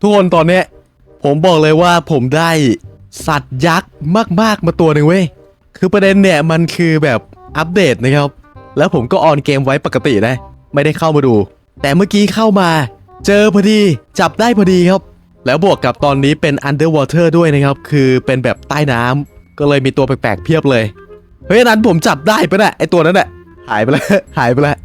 ทุกคนตอนเนี้ยผมบอกเลยว่าผมได้สัตว์ยักษ์มากๆมาตัวหนึ่งเว้ย คือประเด็นเนี่ยมันคือแบบอัปเดตนะครับ แล้วผมก็ออนเกมไว้ปกตินะ ไม่ได้เข้ามาดู แต่เมื่อกี้เข้ามา เจอพอดีจับได้พอดีครับ แล้วบวกกับตอนนี้เป็น underwater ด้วยนะครับ คือเป็นแบบใต้น้ำก็เลยมีตัวแปลกๆเพียบเลยเฮ้ยอันนั้นผมจับได้ปะนี่ยไอตัวนั้นน่ะหายไปแล้วหายไปแล้ว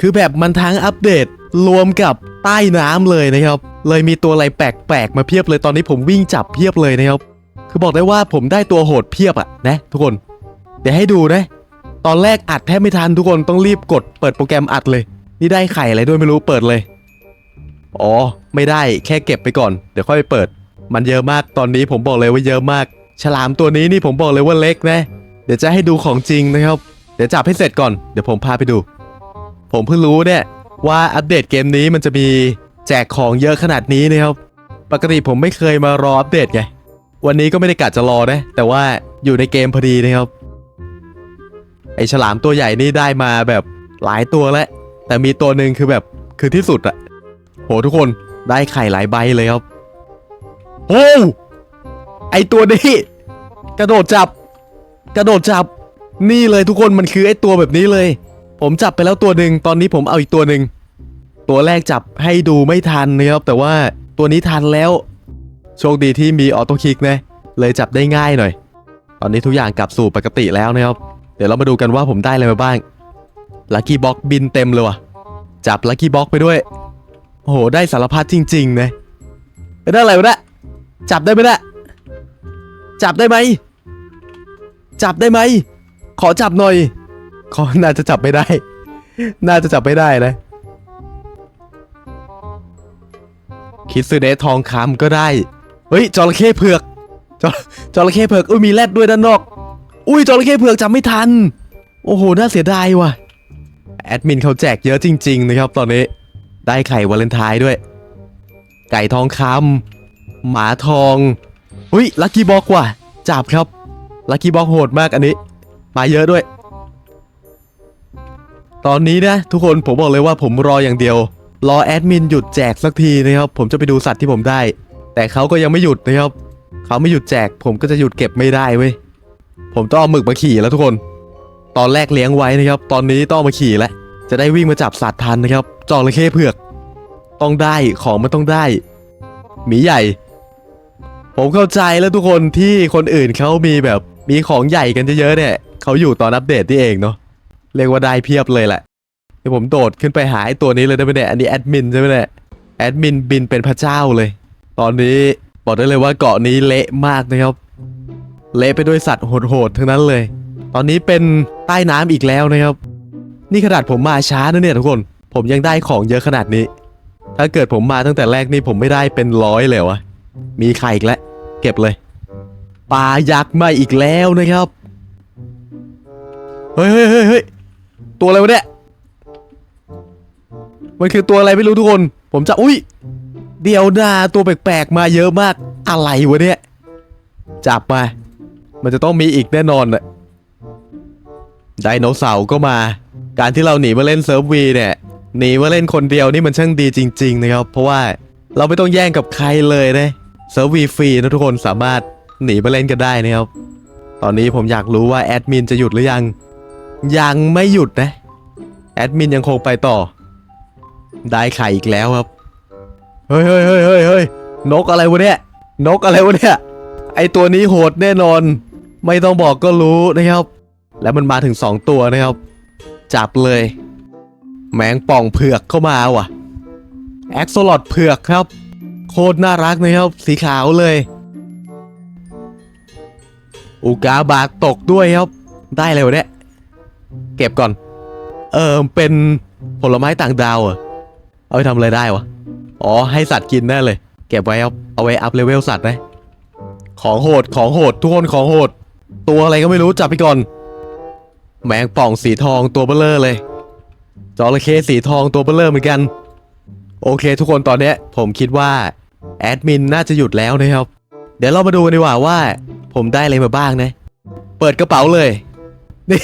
คือแบบมันทั้งอัปเดต รวมกับใต้น้ำเลยนะครับ เลยมีตัวอะไรแปลกๆมาเพียบเลยตอนนี้ผมวิ่งจับเพียบเลยนะครับคือบอกได้ว่าผมได้ตัวโหดเพียบอะนะ ทุกคน เดี๋ยวให้ดูนะ ตอนแรกอัดแทบไม่ทันทุกคนต้องรีบกดเปิดโปรแกรมอัดเลย นี่ได้ไข่อะไรด้วยไม่รู้เปิดเลย อ๋อ ไม่ได้แค่เก็บไปก่อน เดี๋ยวค่อยไปเปิด มันเยอะมากตอนนี้ผมบอกเลยว่าเยอะมาก ฉลามตัวนี้นี่ผมบอกเลยว่าเล็กนะ เดี๋ยวจะให้ดูของจริงนะครับ เดี๋ยวจับให้เสร็จก่อนเดี๋ยวผมพาไปดู ผมเพิ่งรู้เนี่ย ว่าอัปเดตเกมนี้มันจะมีแจกของเยอะขนาดนี้นะครับ ปกติผมไม่เคยมารออัปเดตไง วันนี้ก็ไม่ได้กะจะรอนะ แต่ว่าอยู่ในเกมพอดีนะครับ ไอฉลามตัวใหญ่นี่ได้มาแบบหลายตัวแล้ว แต่มีตัวหนึ่งคือแบบคือที่สุดอะโหทุกคนได้ไข่หลายใบเลยครับโอ้ไอตัวนี้กระโดดจับ กระโดดจับ นี่เลยทุกคนมันคือไอตัวแบบนี้เลย ผมจับไปแล้วตัวหนึ่งตอนนี้ผมเอาอีกตัวหนึ่งตัวแรกจับให้ดูไม่ทันนะครับแต่ว่าตัวนี้ทันแล้ว โชคดีที่มีออโต้คลิกนะเลยจับได้ง่ายหน่อย ตอนนี้ทุกอย่างกลับสู่ปกติแล้วนะครับ เดี๋ยวเรามาดูกันว่าผมได้อะไรมาบ้างลัคกี้บ็อกบินเต็มเลยว่ะจับลัคกี้บ็อกไปด้วยโอ้โหได้สารพัดจริงๆนะไม่ได้อะไรวะเนี่ยจับได้ไหมเนี่ยจับได้ไหมจับได้ไหมขอจับหน่อย ขอน่าจะจับไม่ได้ น่าจะจับไม่ได้นะคิดซื้อเดททองคำก็ได้ เฮ้ยจระเข้เผือกจระจระเข้เผือกอุ้ยมีแรดด้วยด้านนอก อุ้ยจระเข้เผือกจับไม่ทัน โอ้โหน่าเสียดายว่ะ แอดมินเขาแจกเยอะจริง ๆ นะครับตอนนี้ ได้ไข่วาเลนไทน์ด้วย ไก่ทองคำหมาทอง อุ้ยลัคกี้บอกว่ะจับครับลัคกี้บอกโหดมากอันนี้ มาเยอะด้วย ตอนนี้นะทุกคนผมบอกเลยว่าผมรออย่างเดียว รอแอดมินหยุดแจกสักทีนะครับผมจะไปดูสัตว์ที่ผมได้ แต่เขาก็ยังไม่หยุดนะครับเขาไม่หยุดแจก ผมก็จะหยุดเก็บไม่ได้เว้ยผมต้องเอาหมึกมาขี่แล้วทุกคน ตอนแรกเลี้ยงไว้นะครับ ตอนนี้ต้องมาขี่แล้วจะได้วิ่งมาจับสัตว์ทันนะครับจอระเข้เผือก ต้องได้ของมันต้องได้หมีใหญ่ ผมเข้าใจแล้วทุกคนที่คนอื่นเขามีแบบมีของใหญ่กันเยอะๆเนี่ยเขาอยู่ตอนอัปเดตนี่เองเนาะ เรียกว่าได้เพียบเลยแหละเดี๋ยวผมโดดขึ้นไปหาไอ้ตัวนี้เลยได้ไหมเนี่ยอันนี้แอดมินใช่ไหมเนี่ยแอดมินบินเป็นพระเจ้าเลย ตอนนี้บอกได้เลยว่าเกาะนี้เละมากนะครับ เละไปด้วยสัตว์โหดๆทั้งนั้นเลย ตอนนี้เป็นใต้น้ำอีกแล้วนะครับ นี่ขนาดผมมาช้านะเนี่ยทุกคน ผมยังได้ของเยอะขนาดนี้ ถ้าเกิดผมมาตั้งแต่แรกนี่ผมไม่ได้เป็นร้อยเลยวะมีไข่อีกแล้วเก็บเลยปลายักษ์มาอีกแล้วนะครับ เฮ้ยเฮ้ยเฮ้ย ตัวอะไรวะเนี่ย มันคือตัวอะไรไม่รู้ทุกคน ผมจะ อุ้ย เดี๋ยวนาตัวแปลกๆมาเยอะมาก อะไรวะเนี่ย จับมา มันจะต้องมีอีกแน่นอนน่ะไดโนเสาร์ก็มา การที่เราหนีมาเล่นเซิร์ฟวีเนี่ย หนีมาเล่นคนเดียวนี่มันช่างดีจริง ๆ นะครับ เพราะว่าเราไม่ต้องแย่งกับใครเลยนะเซิร์ฟวีฟรีนะทุกคนสามารถหนีมาเล่นกันได้นะครับ ตอนนี้ผมอยากรู้ว่าแอดมินจะหยุดหรือยัง ยังไม่หยุดนะ แอดมินยังคงไปต่อ ได้ไข่อีกแล้วครับ เฮ้ยเฮ้ยเฮ้ยเฮ้ยเฮ้ยนกอะไรวะเนี่ย นกอะไรวะเนี่ย ไอตัวนี้โหดแน่นอน ไม่ต้องบอกก็รู้นะครับ แล้วมันมาถึง 2 ตัวนะครับ จับเลย แมงป่องเผือกเข้ามาว่ะ แอ็กโซลอดเผือกครับ โคตรน่ารักนะครับ สีขาวเลย อุกาบาตตกด้วยครับ ได้เลยวะเนี่ย เก็บก่อน เออเป็นผลไม้ต่างดาวเหรอเอาไปทำอะไรได้วะ อ๋อ ให้สัตว์กินแน่เลย เก็บไว้ครับเอาไว้อัพเลเวลสัตว์นะ ของโหดของโหดทุกคนของโหด ตัวอะไรก็ไม่รู้จับไปก่อน แมงป่องสีทองตัวเบลเลอร์เลย จระเข้สีทองตัวเบลเลอร์เหมือนกัน โอเค ทุกคนตอนเนี้ยผมคิดว่าแอดมินน่าจะหยุดแล้วนะครับ เดี๋ยวเรามาดูกันดีกว่าว่า ผมได้อะไรมาบ้างนะ เปิดกระเป๋าเลย นี่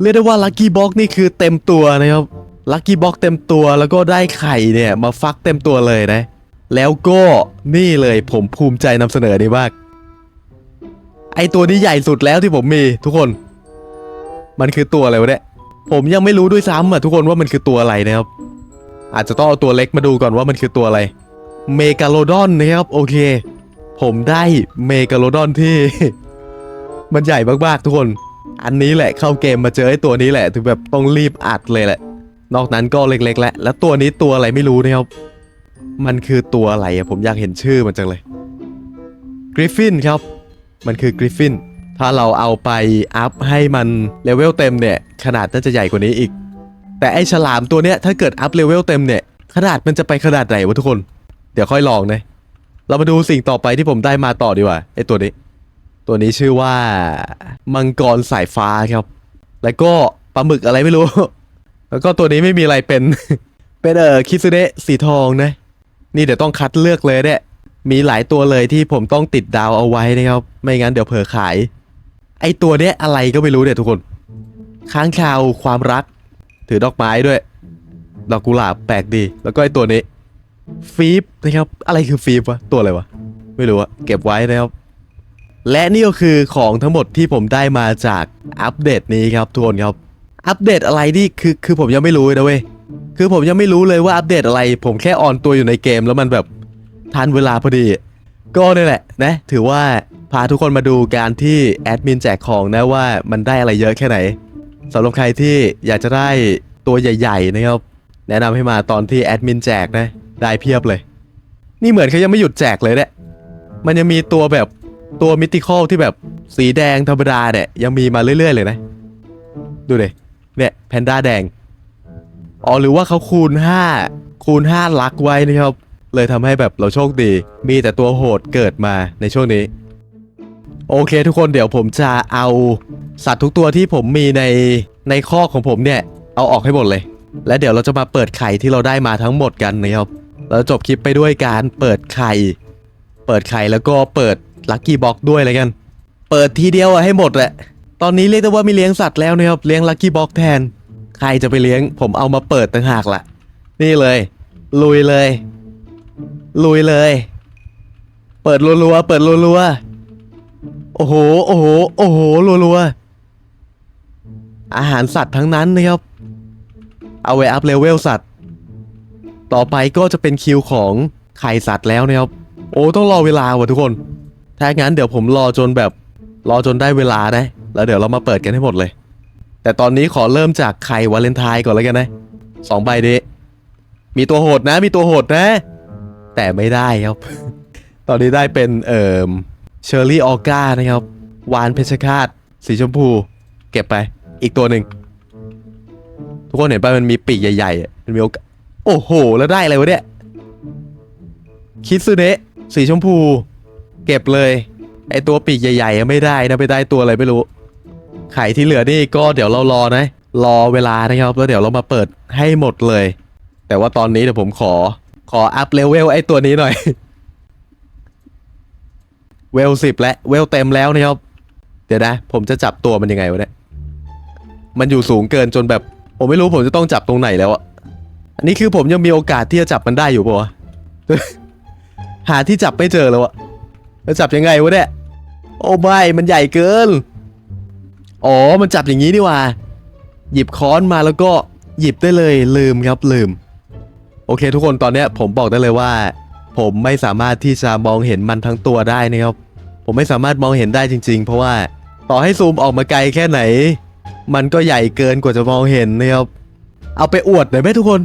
เรียกได้ว่าลัคกี้บ็อกนี่คือเต็มตัวนะครับลัคกี้บ็อกเต็มตัวแล้วก็ได้ไข่เนี่ยมาฟักเต็มตัวเลยนะ แล้วก็นี่เลยผมภูมิใจนำเสนอนี่มาก ไอตัวนี้ใหญ่สุดแล้วที่ผมมีทุกคน มันคือตัวอะไรวะเนี่ยผมยังไม่รู้ด้วยซ้ำอะทุกคนว่ามันคือตัวอะไรนะครับ อาจจะต้องเอาตัวเล็กมาดูก่อนว่ามันคือตัวอะไร เมกาโลดอนนะครับโอเค ผมได้เมกาโลดอนที่ มันใหญ่มากๆทุกคน อันนี้แหละเข้าเกมมาเจอไอ้ตัวนี้แหละ ถึงแบบต้องรีบอัดเลยแหละ นอกนั้นก็เล็กๆแล้วแล้วตัวนี้ตัวอะไรไม่รู้นะครับมันคือตัวอะไรอะผมอยากเห็นชื่อมันจังเลยกริฟฟินครับ มันคือกริฟฟินถ้าเราเอาไปอัพให้มันเลเวลเต็มเนี่ยขนาดน่าจะใหญ่กว่านี้อีก แต่ไอ้ฉลามตัวเนี้ยถ้าเกิดอัพเลเวลเต็มเนี่ยขนาดมันจะไปขนาดไหนวะทุกคน เดี๋ยวค่อยลองนะเรามาดูสิ่งต่อไปที่ผมได้มาต่อดีกว่าไอ้ตัวนี้ ตัวนี้ชื่อว่ามังกรสายฟ้าครับ แล้วก็ปลาหมึกอะไรไม่รู้ แล้วก็ตัวนี้ไม่มีอะไรเป็น เป็นเออคิซึเนะสีทองนะ นี่เดี๋ยวต้องคัดเลือกเลยเนี่ยมีหลายตัวเลยที่ผมต้องติดดาวเอาไว้นะครับ ไม่งั้นเดี๋ยวเผลอขาย ไอตัวเนี้ยอะไรก็ไม่รู้เนี่ยทุกคน ค้างคาวความรัก ถือดอกไม้ด้วย ดอกกุหลาบแปลกดี แล้วก็ไอตัวนี้ ฟีบนะครับ อะไรคือฟีบวะ ตัวอะไรวะ ไม่รู้อะเก็บไว้นะครับ และนี่ก็คือของทั้งหมดที่ผมได้มาจากอัปเดตนี้ครับทุกคนครับ อัปเดตอะไรนี่คือคือผมยังไม่รู้เลยนะเว้ยคือผมยังไม่รู้เลยว่าอัปเดตอะไร ผมแค่ออนตัวอยู่ในเกมแล้วมันแบบทันเวลาพอดี ก็นี่แหละนะ ถือว่าพาทุกคนมาดูการที่แอดมินแจกของนะว่ามันได้อะไรเยอะแค่ไหนสำหรับใครที่อยากจะได้ตัวใหญ่ ๆ นะครับ แนะนำให้มาตอนที่แอดมินแจกนะ ได้เพียบเลย นี่เหมือนเขายังไม่หยุดแจกเลยเนี่ยมันยังมีตัวแบบ ตัวมิติคอลที่แบบสีแดงธรรมดาเนี่ย ยังมีมาเรื่อย ๆ เลยนะ ดูดิเนี่ยแพนด้าแดง อ๋อ หรือว่าเขาคูณ 5 คูณ 5 ลักไว้นะครับ เลยทำให้แบบเราโชคดี มีแต่ตัวโหดเกิดมาในช่วงนี้ โอเคทุกคนเดี๋ยวผมจะเอาสัตว์ทุกตัวที่ผมมีในในข้อของผมเนี่ย เอาออกให้หมดเลย และเดี๋ยวเราจะมาเปิดไข่ที่เราได้มาทั้งหมดกันนะครับเราจบคลิปไปด้วยการเปิดไข่ เปิดไข่แล้วก็เปิด ลัคกี้บ็อกด้วยเลยกัน เปิดทีเดียวอะให้หมดแหละ ตอนนี้เรียกได้ว่าไม่เลี้ยงสัตว์แล้วนะครับ เลี้ยงลัคกี้บ็อกแทน ใครจะไปเลี้ยง ผมเอามาเปิดต่างหากล่ะ นี่เลย ลุยเลย ลุยเลย เปิดรัวๆ เปิดรัวๆ โอ้โห โอ้โห โอ้โห รัวๆ อาหารสัตว์ทั้งนั้นนะครับ เอาไว้อัพเลเวลสัตว์ ต่อไปก็จะเป็นคิวของไข่สัตว์แล้วนะครับ โอ้ ต้องรอเวลาว่ะทุกคน ถ้างั้นเดี๋ยวผมรอจนแบบรอจนได้เวลานะ แล้วเดี๋ยวเรามาเปิดกันให้หมดเลย แต่ตอนนี้ขอเริ่มจากไข่วาเลนไทน์ก่อนแล้วกันนะสองใบนี้มีตัวโหดนะ มีตัวโหดนะ แต่ไม่ได้ครับ ตอนนี้ได้เป็นเอ่อเชอร์รี่ออก้านะครับ วานเพชรคาตสีชมพู เก็บไป อีกตัวหนึ่ง ทุกคนเห็นป่ะมันมีปีกใหญ่ๆมันมีโอกาสโอ้โห แล้วได้อะไรวะเนี่ย คิดซึเนะสีชมพู เก็บเลย ไอตัวปีกใหญ่ๆไม่ได้นะไปได้ตัวอะไรไม่รู้ ไข่ที่เหลือนี่ก็เดี๋ยวเรารอนะ รอเวลานะครับ แล้วเดี๋ยวเรามาเปิดให้หมดเลย แต่ว่าตอนนี้เดี๋ยวผมขอ ขออัพเลเวลไอตัวนี้หน่อย เวลสิบและเวลเต็มแล้วนะครับ เดี๋ยวนะ ผมจะจับตัวมันยังไงวะเนี่ย มันอยู่สูงเกินจนแบบ ผมไม่รู้ผมจะต้องจับตรงไหนแล้วอะอันนี้คือผมยังมีโอกาสที่จะจับมันได้อยู่ปะวะหาที่จับไม่เจอแล้วอะ จะจับยังไงวะเนี่ย โอ้ไม่มันใหญ่เกิน อ๋อ มันจับอย่างนี้นี่หว่า หยิบค้อนมาแล้วก็หยิบได้เลยลืมครับลืม โอเค ทุกคนตอนเนี้ยผมบอกได้เลยว่า ผมไม่สามารถที่จะมองเห็นมันทั้งตัวได้นะครับ ผมไม่สามารถมองเห็นได้จริง ๆ เพราะว่าต่อให้ซูมออกมาไกลแค่ไหน มันก็ใหญ่เกินกว่าจะมองเห็นนะครับ เอาไปอวดหน่อยไหมทุกคน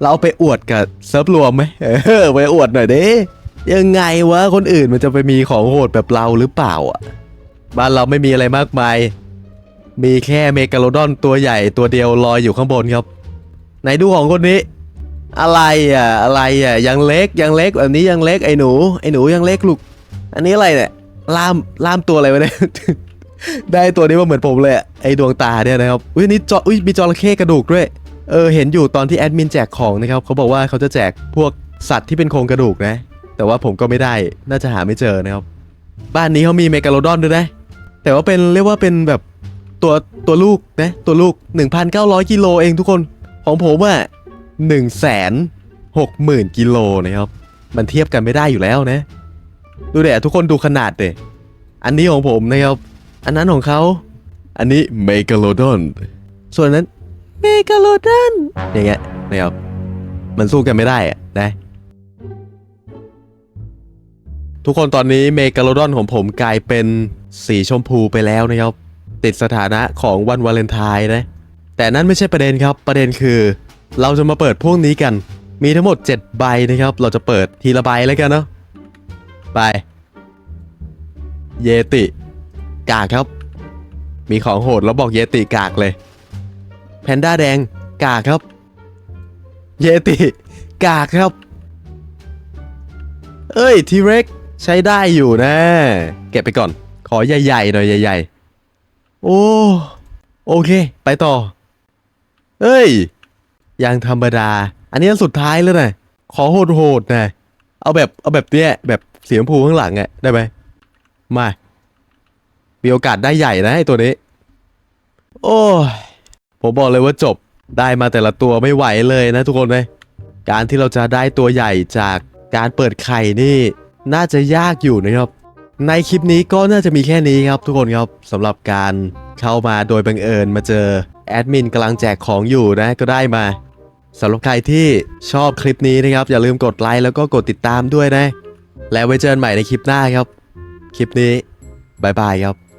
เราเอาไปอวดกับเซิร์ฟรวมไหมเออไปอวดหน่อยดิ ยังไงวะคนอื่นมันจะไปมีของโหดแบบเราหรือเปล่าอะบ้านเราไม่มีอะไรมากมาย มีแค่เมกาโลดอนตัวใหญ่ตัวเดียวลอยอยู่ข้างบนครับไหนดูของคนนี้ อะไรอะอะไรอะยังเล็กยังเล็กแบบนี้ยังเล็กไอ้หนูไอ้หนูยังเล็กลูก อันนี้อะไรเนี่ยล่ามล่ามตัวอะไรวะเนี่ยได้ตัวนี้มาเหมือนผมเลยไอ้ดวงตาเนี่ยนะครับอุ้ยนี่จออุ้ยมีจระเข้กระดูกด้วยเออเห็นอยู่ตอนที่แอดมินแจกของนะครับเขาบอกว่าเขาจะแจกพวกสัตว์ที่เป็นโครงกระดูกนะ แต่ว่าผมก็ไม่ได้น่าจะหาไม่เจอนะครับ บ้านนี้เขามีเมกาโลดอนด้วยนะ แต่ว่าเป็นเรียกว่าเป็นแบบตัวตัวลูกนะตัวลูก 1,900 กิโลเองทุกคนของผมอะ1 6 0 0 0 0กิโลนะครับ มันเทียบกันไม่ได้อยู่แล้วนะ ดูเด็ทุกคนดูขนาดเด็อันนี้ของผมนะครับ อันนั้นของเขา อันนี้เมกาโลดอนส่วนนั้นเมกาโลดอนอย่างเงี้ยนะครับ มันสู้กันไม่ได้อะนะ ทุกคนตอนนี้เมกาโลดอนของผมกลายเป็นสีชมพูไปแล้วนะครับ ติดสถานะของวันวาเลนไทน์นะ แต่นั่นไม่ใช่ประเด็นครับ ประเด็นคือ เราจะมาเปิดพวกนี้กัน มีทั้งหมด 7 ใบนะครับ เราจะเปิดทีละใบแล้วกันเนาะ ไป เยติกากครับ มีของโหดแล้วบอกเยติกากเลย แพนด้าแดงกากครับ เยติกากครับ เอ้ยทีเร็ก ใช้ได้อยู่นะ เก็บไปก่อน ขอใหญ่ๆหน่อยใหญ่ๆ โอ้โอเค ไปต่อ เอ้ยยังธรรมดา อันนี้อันสุดท้ายแล้วนะขอโหดๆนะเอาแบบเอาแบบเนี้ยแบบเสีชมพูข้างหลังอะได้ไหมมามีโอกาสได้ใหญ่นะไอตัวนี้ โอ้ยผมบอกเลยว่าจบได้มาแต่ละตัวไม่ไหวเลยนะทุกคนเลยการที่เราจะได้ตัวใหญ่จากการเปิดไข่นี่ น่าจะยากอยู่นะครับ ในคลิปนี้ก็น่าจะมีแค่นี้ครับทุกคนครับสำหรับการเข้ามาโดยบังเอิญมาเจอแอดมินกำลังแจกของอยู่นะก็ได้มาสำหรับใครที่ชอบคลิปนี้นะครับ อย่าลืมกดไลค์แล้วก็กดติดตามด้วยนะ แล้วไว้เจอกันใหม่ในคลิปหน้าครับ คลิปนี้บายบายครับ